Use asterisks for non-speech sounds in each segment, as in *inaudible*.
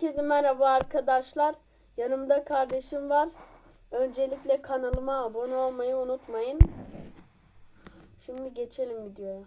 Herkese merhaba arkadaşlar. Yanımda kardeşim var. Öncelikle kanalıma abone olmayı unutmayın. Şimdi geçelim videoya.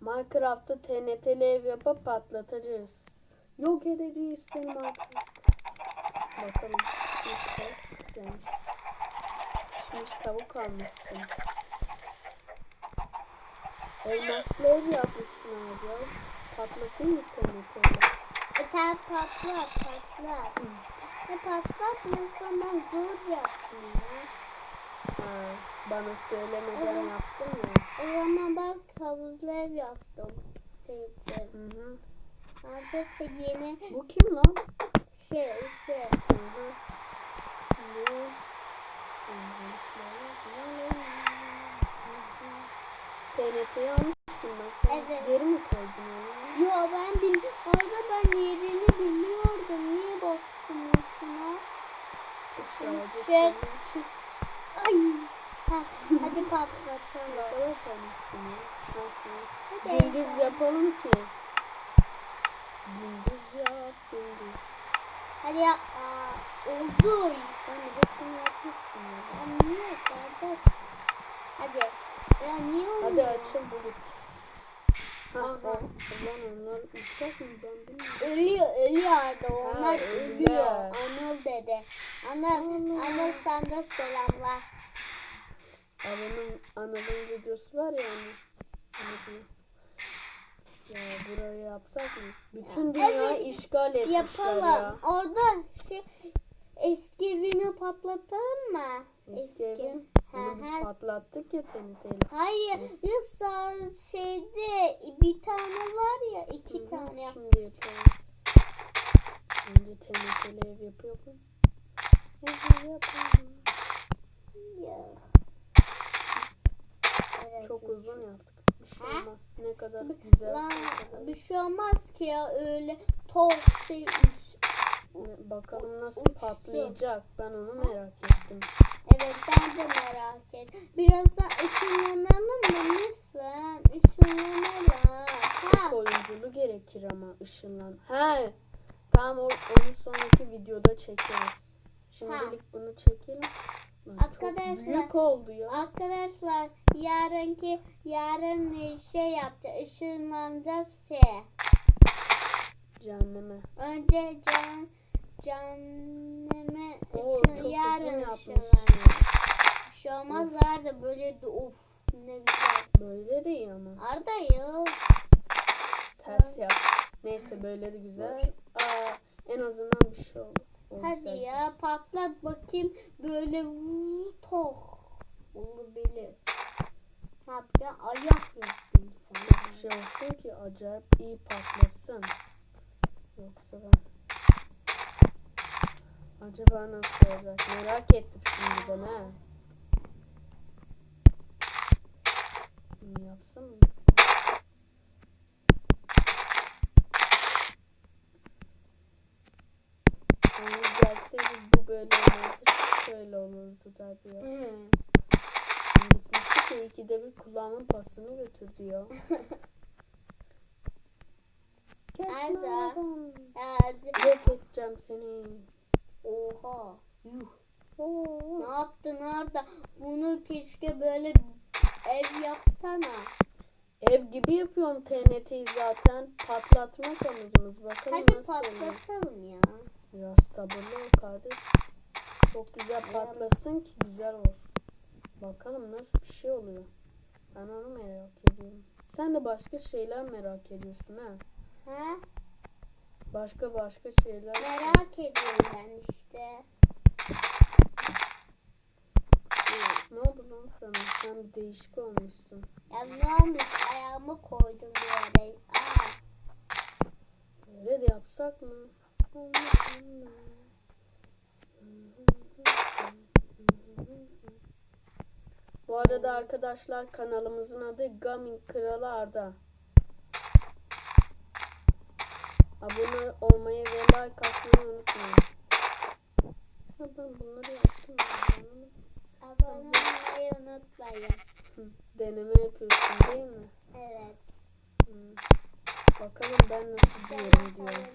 Minecraft'ta TNT'li ev yapıp patlatacağız. Yok edeceğiz seni Minecraft. Bakalım. Tavuk gelmiş. Şimdi tavuk almışsın. Elmaslı ev yapmışsın az. Patlatayım mı TNT'yle? Sen patlat patlat. E patlatmıyorsan ben zor yaptım ya. Ha, bana söylemeden Evet. yaptın ya. O zaman bak havuzlu ev yaptım senin için. Hı hı. Arkadaşlar yeni Bu kim lan? şey şey. Hı hı. Bu. TNT'yi almıştım Sen Evet. geri mi koydun onu? Yo ben bil orada ben yerini biliyordum. Niye bastım şuna? Sadece Şey senin- çık. Ay. Ha, hadi patlatalım. Evet. Hadi. Gündüz yapalım ki. Gündüz yap, gündüz. Hadi ya. Aa, oldu. Sen hepsini yapmışsın ya. Ya niye kardeş? Hadi. Ya niye olmuyor? Hadi açın bulut. Ölüyor, ölüyor Arda. Onlar Ha, ölüyor. Anıl dedi. Anıl. Anıl sana selamlar. Ananın, ananın videosu var ya hani. Ya burayı yapsak mı? Bütün dünyayı Evet, işgal etmişler Yapalım. ya. Orada şey eski evini patlatalım mı? Eski. Hı Bunu biz patlattık ya TNT'yle. Hayır, Eski. ya sağ şeyde bir tane var ya, iki Hı tane. Şimdi yapalım. Önce TNT'li ev yapıyorum. Ev yapalım. Ya. Evet, Çok üç. uzun yaptık. Bir şey Ha? olmaz. Ne kadar güzel. Lan bir şey olmaz ki ya öyle top değil. Bakalım nasıl Uçtu. patlayacak. Ben onu merak ettim. Evet ben de merak ettim. Birazdan ışınlanalım mı lütfen? Işınlanalım. Ha. Oyunculu gerekir ama ışınlan. He. Tamam o, onu sonraki videoda çekeriz. Şimdilik bunu çekelim. Arkadaşlar- büyük oldu ya. Arkadaşlar yarınki yarın şey yapacağız. Işınlanacağız şey. Cehenneme. Önce can cehenneme yarın. Bir şey olmaz Arda böyle de of ne güzel. Böyle de iyi ama. Arda ya. Ters yap. Neyse böyle de güzel. Aa, en azından bir şey oldu. Hadi ya patlat bakayım böyle toh. Olabilir. Ne yapacaksın? Ayak yapayım sana. Bir şey olsun ki acayip iyi patlasın. Yoksa ben... Acaba nasıl olacak? Merak ettim şimdiden ha. Yapsam mı? Onu gelseydi bu böyle olmazdı. Şöyle olurdu derdi ya. Hı. Gitmişti ki ikide bir kulağımın pasını götürdü ya. *laughs* Geçme Arda. Yok edeceğim seni. Oha. Yuh. Oo. Ne yaptın Arda? Bunu keşke böyle ev yapsana. Ev gibi yapıyorum TNT'yi zaten. Patlatmak amacımız. Bakalım Hadi nasıl patlatalım ya. Biraz sabırlı ol kardeş. Çok güzel patlasın ki güzel olsun. Bakalım nasıl bir şey oluyor. Ben onu merak ediyorum. Sen de başka şeyler merak ediyorsun ha. Ha? Başka başka şeyler. Merak ediyorum ben işte. Ne oldu lan sana? Sen bir değişik olmuşsun. Ya ne olmuş? Ayağımı koydum bir yere. Aa. Öyle de yapsak mı? Bu arada arkadaşlar kanalımızın adı Gaming Kralı Arda. Bakın bunları yaptım. Abone olmayı unutmayın. Hı, deneme yapıyorsun değil mi? Evet. Hı. Bakalım ben nasıl diyorum diyor.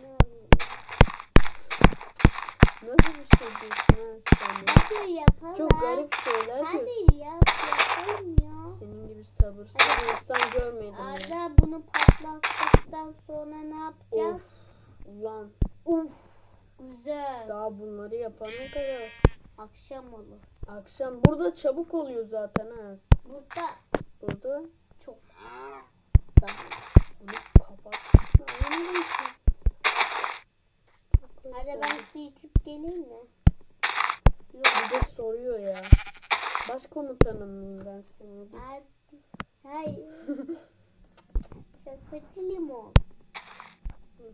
Nasıl bir şey diyorsun sen? Hadi şey yapalım. Çok garip şeyler Hadi diyorsun. Hadi yapalım ya. Senin gibi sabırsız evet. insan görmedim. Arda ya. bunu patlattıktan sonra ne yapacağız? Of, ulan. Uf güzel. Daha bunları yapana kadar. Akşam olur. Akşam burada çabuk oluyor zaten ha. Burada Burada çok zaman. bunu kapat. Hadi ben su içip geleyim mi? Yok. Bir de soruyor ya. Başkomutanım mıyım ben senin? Hadi. Hayır. *laughs* Şakacı limon.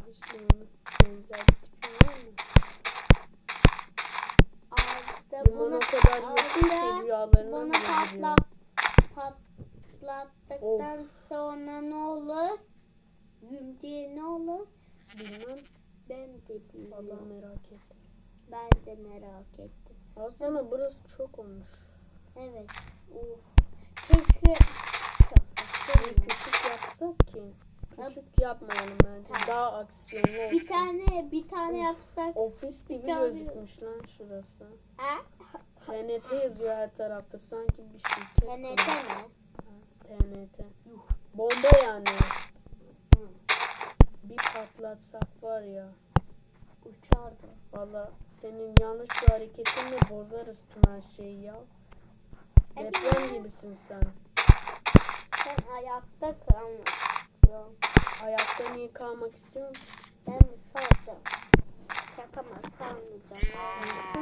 Hiç limona benzer bir Limon bunu kadar aldı. rüyalarına Bunu patlat patlattıktan sonra ne olur? Güm diye ne olur? Bilmem. Ben de Vallahi bilmiyorum. merak ettim. Ben de merak ettim. Aslında burası çok olmuş. Evet. Uf. Keşke Bunu küçük yapsak ki. Küçük yapmayalım bence. Daha aksiyonlu olsun. bir tane bir tane Of. yapsak. Ofis gibi tane- gözükmüş lan şurası. Ha? TNT yazıyor her tarafta. Sanki bir şirket. TNT mi? TNT. Bomba yani. Hı. Bir patlatsak var ya. Uçardı. Valla senin yanlış bir hareketinle bozarız tüm her şeyi ya. Hadi Deprem gibisin sen. Ben ayakta kalmak istiyorum. Ayakta niye kalmak istiyorsun? Ben? Şaka mı salmayacağım. Neyse.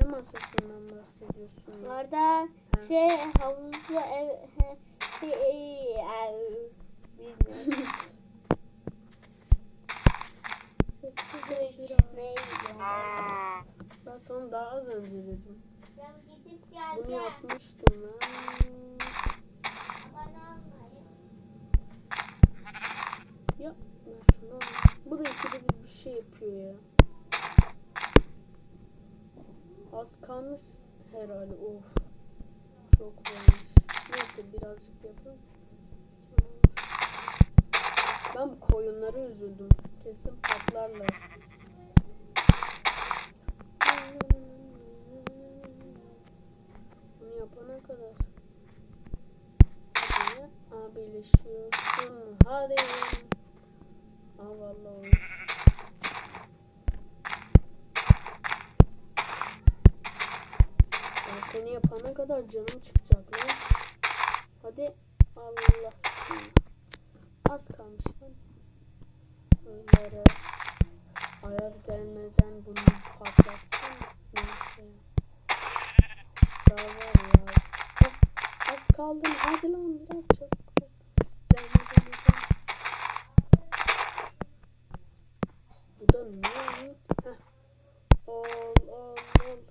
Ne masasından bahsediyorsun? Orada şey havuzlu ev şey ev bilmiyorum. Sessiz gidiyorum. Ben sana daha az önce dedim. Ben gidip Bunu geleceğim. yapmıştım ben. Bana almayın. Ya ben şunu al. Bu da ikide bir bir şey yapıyor ya. Az kalmış herhalde. Of. Çok varmış. Neyse birazcık yapalım. Ben bu koyunlara üzüldüm. Kesin patlarlar. Bunu yapana kadar. Hadi abileşiyorsun. Hadi. Aa vallahi olmuş. Ben seni kadar canım çıkacak lan. Hadi. Allah. Az kalmış lan. Öylere. Ayaz gelmeden bunu patlatsın. Neyse. Daha var ya. Hah, Az kaldı. Hadi lan biraz çok. Bu da ne? Heh. Ol ol ol.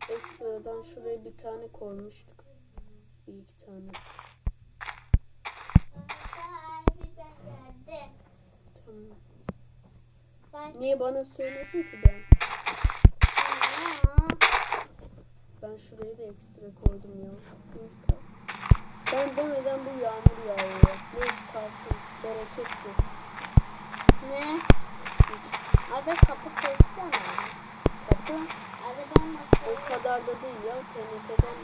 Ekstradan şuraya bir tane koymuştuk. Bir iki tane. Tamam. Niye bana söylüyorsun ki ben? Ben şuraya da ekstra koydum ya. Neyse kal. Ben demeden bu yağmur yağıyor. Neyse kalsın. Bereketli. Ne? Ada kapı koysana. Kapı? O kadar da değil ya. TNT'den.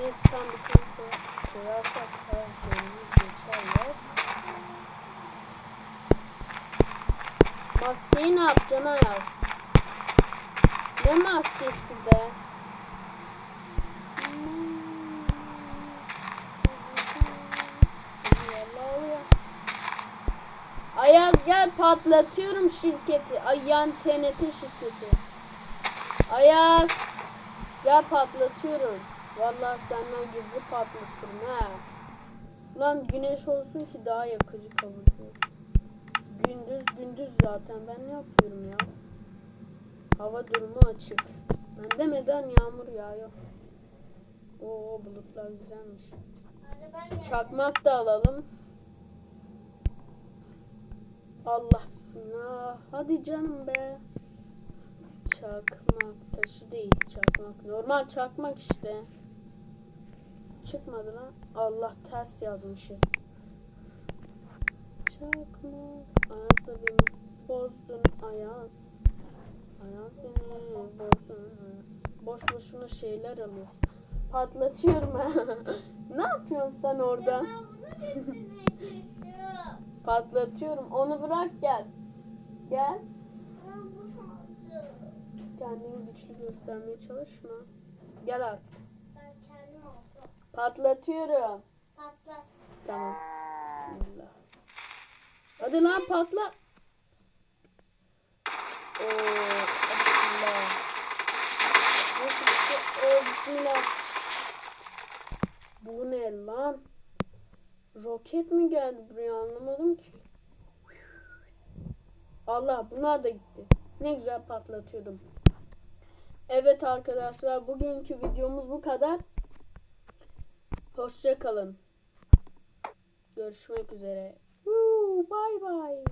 Neyse tam bir koy- koyarsak hayatlarımız geçer ya. Maskeyi ne yapacaksın Ayaz? Ne maskesi Allah. Ayaz gel patlatıyorum şirketi. Ay yan TNT şirketi. Ayaz gel patlatıyorum. Vallahi senden gizli patlatırım ha. Lan güneş olsun ki daha yakıcı kavuruyor. Gündüz gündüz zaten ben ne yapıyorum ya? Hava durumu açık. Ben demeden yağmur yağıyor. Oo bulutlar güzelmiş. Çakmak da alalım. Allah bismillah. Hadi canım be. Çakmak taşı değil çakmak. Normal çakmak işte. Çıkmadı lan. Allah ters yazmışız. Çakmak. Ayaz da beni bozdun Ayaz. Ayaz beni bozdun Ayaz. Boş boşuna şeyler alıyorsun. Patlatıyorum ha. *laughs* ne yapıyorsun sen orada? Patlatıyorum. Onu bırak gel. Gel. Kendini güçlü göstermeye çalışma. Gel artık. Ben kendim oldu. Patlatıyorum. Patlat. Tamam. Bismillah. Hadi lan patla. Oo, bismillah. Nasıl bir şey? Oo, bismillah. Bu ne lan? Roket mi geldi buraya anlamadım ki. Allah bunlar da gitti. Ne güzel patlatıyordum. Evet arkadaşlar bugünkü videomuz bu kadar. Hoşça kalın. Görüşmek üzere. Bye bye.